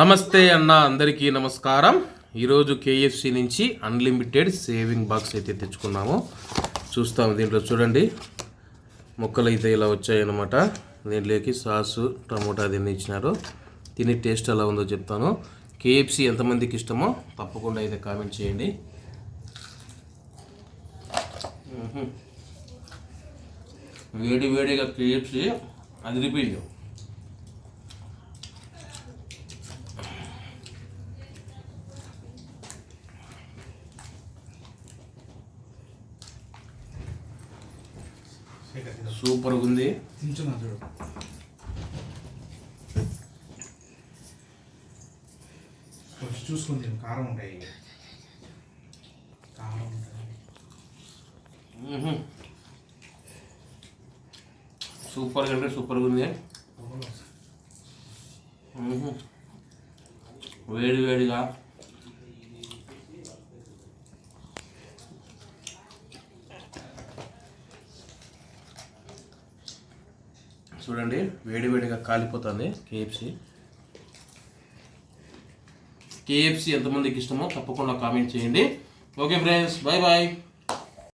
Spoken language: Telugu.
నమస్తే అన్న అందరికీ నమస్కారం. ఈరోజు కేఎఫ్సి నుంచి అన్లిమిటెడ్ సేవింగ్ బాక్స్ అయితే తెచ్చుకున్నాము. చూస్తాము దీంట్లో చూడండి. మొక్కలు అయితే ఇలా వచ్చాయన్నమాట. దీంట్లోకి సాసు టమోటా దీన్ని ఇచ్చినారు. తిని టేస్ట్ ఎలా ఉందో చెప్తాను. కేఎఫ్సి ఎంతమందికి ఇష్టమో తప్పకుండా అయితే కామెంట్ చేయండి. వేడి వేడిగా కేఎఫ్సి అదిరిపోయింది. సూపర్గా ఉంది చూడు. కొంచెం తిను కారం ఉంటాయి. కారం ఉంటాయి. మ్మ్. సూపర్గా అంటే సూపర్గా ఉంది. వేడి వేడిగా. చూడండి వేడివేడిగా కాలిపోతుంది కేఎఫ్సి కేఎఫ్సి ఎంతమందికి ఇష్టమో తప్పకుండా కామెంట్ చేయండి. Okay friends bye bye